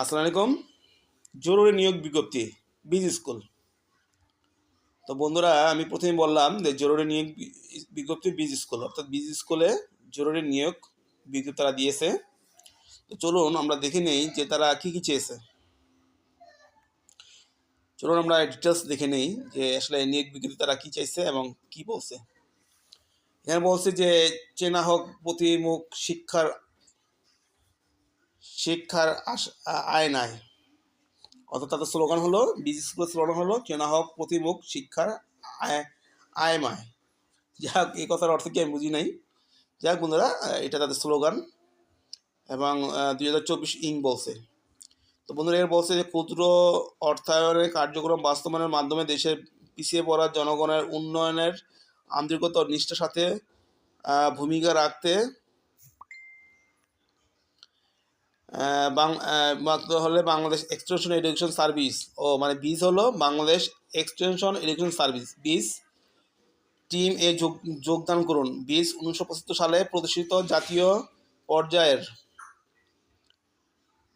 আসসালামু আলাইকুম। জরুরি নিয়োগ বিজ্ঞপ্তি, বিজ স্কুল। তো বন্ধুরা, আমি প্রথমে বললাম যে জরুরি নিয়োগ বিজ্ঞপ্তি বিজ স্কুল, অর্থাৎ বিজ স্কুলে জরুরি নিয়োগ বিজ্ঞপ্তি তারা দিয়েছে। তো চলুন আমরা দেখে নেই যে তারা কি কি চেয়েছে। চলুন আমরা ডিটেলস দেখে নেই যে আসলে নিয়োগ বিজ্ঞপ্তি তারা কি চাইছে এবং কি বলছে। এখানে বলছে যে চেনা হোক, প্রতিমুখ, শিক্ষার শিক্ষার আয়নায় অর্থাৎ তাদের স্লোগান হলো, বিজ স্কুলের স্লোগান হলো চেনা হোক প্রতিমুখ শিক্ষার আয়, আয়মায়। যাক, এই কথার অর্থ কি আমি বুঝি নাই। যাক বন্ধুরা এটা তাদের স্লোগান এবং দুই হাজার চব্বিশ ইং বলছে। তো বন্ধুরা, এর বলছে যে, ক্ষুদ্র অর্থায়নের কার্যক্রম বাস্তবায়নের মাধ্যমে দেশের পিছিয়ে পড়া জনগণের উন্নয়নের আন্তরিকতা নিষ্ঠার সাথে ভূমিকা রাখতে মাত্র হলে বাংলাদেশ এক্সটেনশন এডুকেশন সার্ভিস ও মানে বিজ হলো Bangladesh extension education service BEES team এ যোগ যোগদান করুন। বিজ উনিশশো পঁচাত্তর সালে প্রতিষ্ঠিত জাতীয় পর্যায়ের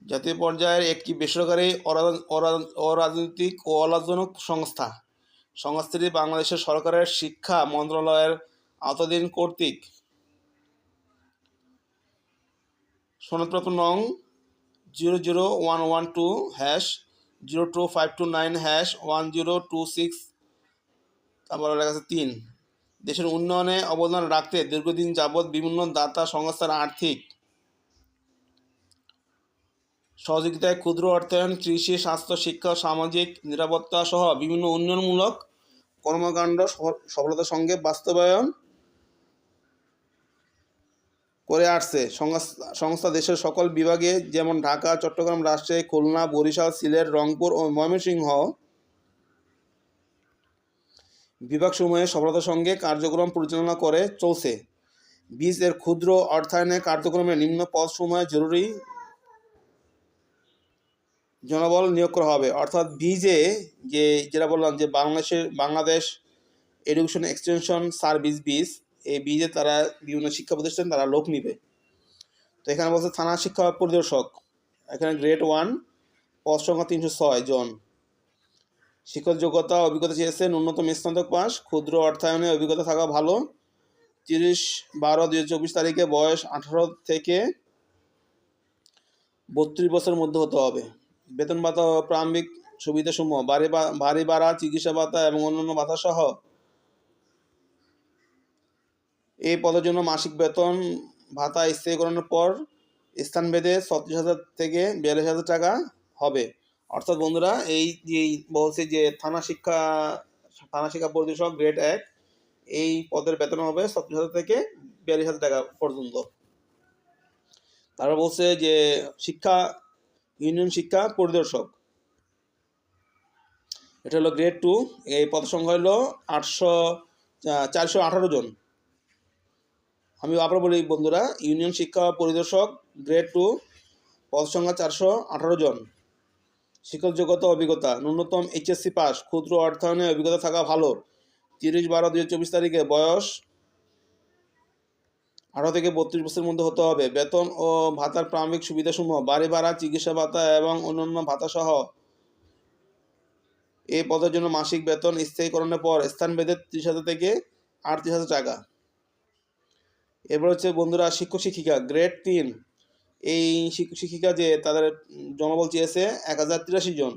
জাতীয় পর্যায়ের একটি বেসরকারি অরা- অরা- অরাজনৈতিক ও অলাভজনক সংস্থা। সংস্থাটি বাংলাদেশের সরকারের শিক্ষা মন্ত্রণালয়ের আওতাধীন কর্তৃক। সনদপ্রাপ্ত নং zero zero one one two hash zero two five two nine hash one zero two six তারপর লেখা আছে তিন। দেশের উন্নয়নে অবদান রাখতে দীর্ঘদিন যাবৎ বিভিন্ন দাতা সংস্থার আর্থিক সহযোগিতায় ক্ষুদ্র অর্থায়ন, কৃষি, স্বাস্থ্য, শিক্ষা, সামাজিক নিরাপত্তা সহ বিভিন্ন উন্নয়নমূলক কর্মকাণ্ড সফল- সফলতার সঙ্গে বাস্তবায়ন করে আসছে। সংস্থা দেশের সকল বিভাগে যেমন ঢাকা, চট্টগ্রাম, রাজশাহী, খুলনা, বরিশাল, সিলেট, রংপুর ও ময়মনসিংহ বিভাগসমূহে সফলতার সঙ্গে কার্যক্রম পরিচালনা করে চলছে। বীজ এর ক্ষুদ্র অর্থায়নে কার্যক্রমে নিম্ন পদসমূহে জরুরি জনবল নিয়োগ করা হবে। অর্থাৎ বীজে যে, যেটা বললাম যে বাংলাদেশের, বাংলাদেশ এডুকেশন এক্সটেনশন সার্ভিস বীজ এই বীজে তারা বিভিন্ন শিক্ষা প্রতিষ্ঠান, তারা লোক নিবে। তো এখানে বলছে থানা শিক্ষা পরিদর্শক। এখানে গ্রেড ওয়ান পদ সংখ্যা তিনশো ছয় জন। শিক্ষক যোগ্যতা, অভিজ্ঞতা চেয়েছে ন্যূনতম স্নাতক পাস, ক্ষুদ্র অর্থায়নে অভিজ্ঞতা থাকা ভালো। তিরিশ বারো দুই চব্বিশ তারিখে বয়স আঠারো থেকে বত্রিশ বছরের মধ্যে হতে হবে। বেতন ভাতা প্রারম্ভিক সুবিধাসমূহ, বাড়ি বাড়ি ভাড়া, চিকিৎসা ভাতা এবং অন্যান্য ভাতা সহ এই পদের জন্য মাসিক বেতন, ভাতা স্থায়ী করানোর পর স্থানভেদে ছত্রিশ হাজার থেকে বিয়াল্লিশ হাজার টাকা হবে। অর্থাৎ বন্ধুরা, এই যে বলছে যে থানা শিক্ষা থানা শিক্ষা পরিদর্শক গ্রেড এক, এই পদের বেতন হবে ছত্রিশ হাজার থেকে বিয়াল্লিশ হাজার টাকা পর্যন্ত। তারপর বলছে যে শিক্ষা, ইউনিয়ন শিক্ষা পরিদর্শক। এটা হলো গ্রেড টু, এই পদ সংখ্যা হলো আটশো চারশো আঠারো জন। আমি আবার বলি, বন্ধুরা, ইউনিয়ন শিক্ষা পরিদর্শক গ্রেড টু পদ সংখ্যা চারশো আঠারো জন। শিক্ষক যোগ্যতা অভিজ্ঞতা, ন্যূনতম এইচএসসি পাস ক্ষুদ্র অর্থায়নে অভিজ্ঞতা থাকা ভালো। তিরিশ বারো দুই চব্বিশ তারিখে বয়স আঠারো থেকে বত্রিশ বছরের মধ্যে হতে হবে। বেতন ও ভাতার প্রারম্ভিক সুবিধাসমূহ, বাড়ি ভাড়া, চিকিৎসা ভাতা এবং অন্যান্য ভাতা সহ এই পদের জন্য মাসিক বেতন স্থায়ীকরণের পর স্থান ভেদে ত্রিশ হাজার থেকে আটত্রিশ হাজার টাকা। এরপর হচ্ছে বন্ধুরা শিক্ষক শিক্ষিকা গ্রেড তিন। এই শিক্ষক শিক্ষিকা যে তাদের জনবল চেয়েছে এক হাজার তিরাশি জন।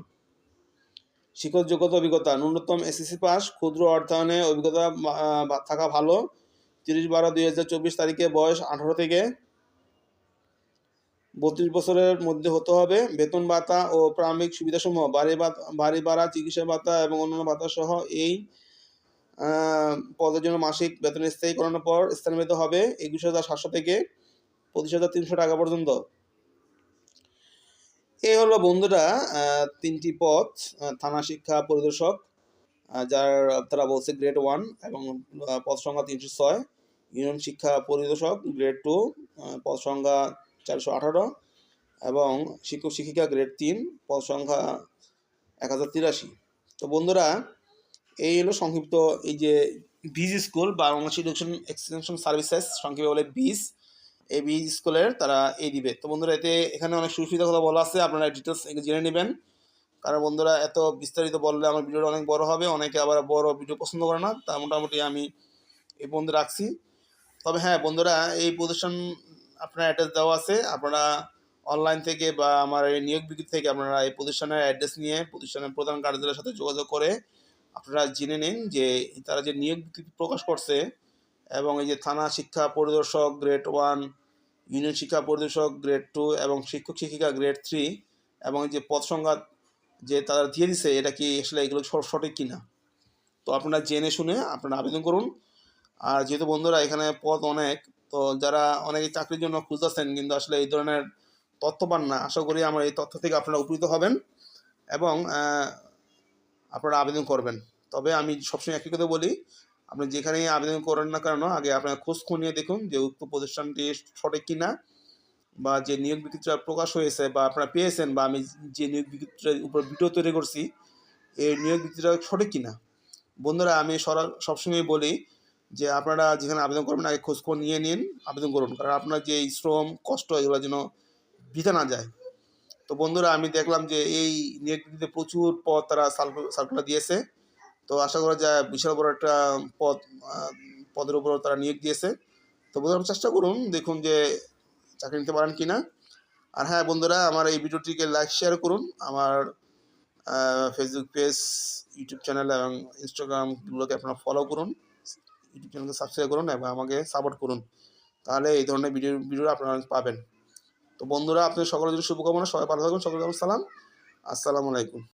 শিক্ষক যোগ্যতা, অভিজ্ঞতা, ন্যূনতম এসএসসি পাস, ক্ষুদ্র অর্থায়নে অভিজ্ঞতা থাকা ভালো। তিরিশ বারো দুই হাজার চব্বিশ তারিখে বয়স আঠারো থেকে বত্রিশ বছরের মধ্যে হতে হবে। বেতন ভাতা ও প্রারম্ভিক সুবিধাসমূহ, বাড়ি বাড়ি ভাড়া, চিকিৎসা ভাতা এবং অন্যান্য ভাতা সহ এই পদের জন্য মাসিক বেতন স্থায়ী করানোর পর স্থানান্তরিত হবে একুশ হাজার সাতশো থেকে পঁচিশ হাজার তিনশো টাকা পর্যন্ত। এই হলো বন্ধুরা তিনটি পদ থানা শিক্ষা পরিদর্শক যার তারা বলছে গ্রেড ওয়ান এবং পদ সংখ্যা তিনশো ছয়। ইউনিয়ন শিক্ষা পরিদর্শক গ্রেড টু পদ সংখ্যা চারশো আঠারো এবং শিক্ষক শিক্ষিকা গ্রেড তিন, পদ সংখ্যা এক হাজার তিরাশি। তো বন্ধুরা এই হলো সংক্ষিপ্ত এই যে বিজ স্কুল বা বাংলাদেশ এডুকেশন এক্সটেনশন সার্ভিসেস সংক্ষেপে বলে বিজ। এই বিজ স্কুলের তারা এই দিবে। তো বন্ধুরা, এতে এখানে অনেক সুবিধা কথা বলা আছে, আপনারা ডিটেলস জেনে নেবেন। কারণ বন্ধুরা, এত বিস্তারিত বললে আমার ভিডিওটা অনেক বড় হবে, অনেকে আবার বড় ভিডিও পছন্দ করে না, তা মোটামুটি আমি এই বন্ধু রাখছি। তবে হ্যাঁ বন্ধুরা, এই প্রদর্শন আপনার অ্যাড্রেস দেওয়া আছে, আপনারা অনলাইন থেকে বা আমার এই নিয়োগ বিজ্ঞপ্তি থেকে আপনারা এই প্রতিষ্ঠানের অ্যাড্রেস নিয়ে প্রতিষ্ঠানের প্রধান কার্যালয়ের সাথে যোগাযোগ করে আপনারা জেনে নিন যে তারা যে নিয়োগ প্রকাশ করছে এবং এই যে থানা শিক্ষা পরিদর্শক গ্রেড ওয়ান, ইউনিয়ন শিক্ষা পরিদর্শক গ্রেড টু এবং শিক্ষক শিক্ষিকা গ্রেড থ্রি এবং যে পদ সংখ্যা যে তারা দিয়ে দিছে, এটা কি আসলে এগুলো সঠিক কিনা? তো আপনারা জেনে শুনে আপনারা আবেদন করুন। আর যেহেতু বন্ধুরা এখানে পদ অনেক, তো যারা অনেকে চাকরির জন্য খুঁজতেছেন কিন্তু আসলে এই ধরনের তথ্য পান না, আশা করি আমার এই তথ্য থেকে আপনারা উপকৃত হবেন। এবং আপনারা আবেদন করবেন। তবে আমি সবসময় একই কথা বলি, আপনি যেখানেই আবেদন করেন না কেন, আগে আপনার খোঁজ খনিয়ে দেখুন যে উক্ত প্রতিষ্ঠানটি সঠিক কিনা বা যে নিয়োগ বিজ্ঞপ্তিটা প্রকাশ হয়েছে বা আপনারা পেয়েছেন বা আমি যে নিয়োগ বিজ্ঞপ্তিটার উপর ভিডিও তৈরি করছি, এই নিয়োগ বিজ্ঞপ্তিটা সঠিক কিনা। বন্ধুরা, আমি সরা, সবসময় বলি যে আপনারা যেখানে আবেদন করবেন আগে খোঁজ খবর নিয়ে নিন, আবেদন করুন। কারণ আপনার যে শ্রম, কষ্ট এগুলো যেন বৃথা না যায়। তো বন্ধুরা, আমি দেখলাম যে এই নিয়োগ বিজ্ঞপ্তিতে প্রচুর পদ তারা সার্কুলার দিয়েছে। তো আশা করা যায় বিশাল বড় একটা পদ পদের উপর তারা নিয়োগ দিয়েছে। তো বন্ধুরা চেষ্টা করুন, দেখুন যে চাকরি নিতে পারেন কি না আর হ্যাঁ বন্ধুরা, আমার এই ভিডিওটিকে লাইক শেয়ার করুন। আমার ফেসবুক পেজ ইউটিউব চ্যানেল এবং ইনস্টাগ্রামগুলোকে আপনারা ফলো করুন। ইউটিউব চ্যানেলকে সাবস্ক্রাইব করুন এবং আমাকে সাপোর্ট করুন। তাহলে এই ধরনের ভিডিও ভিডিও আপনারা পাবেন। তো বন্ধুরা আপনাদের সকলের জন্য শুভকামনা। সবাই ভালো থাকুন সকলকে সালাম। আসসালামু আলাইকুম।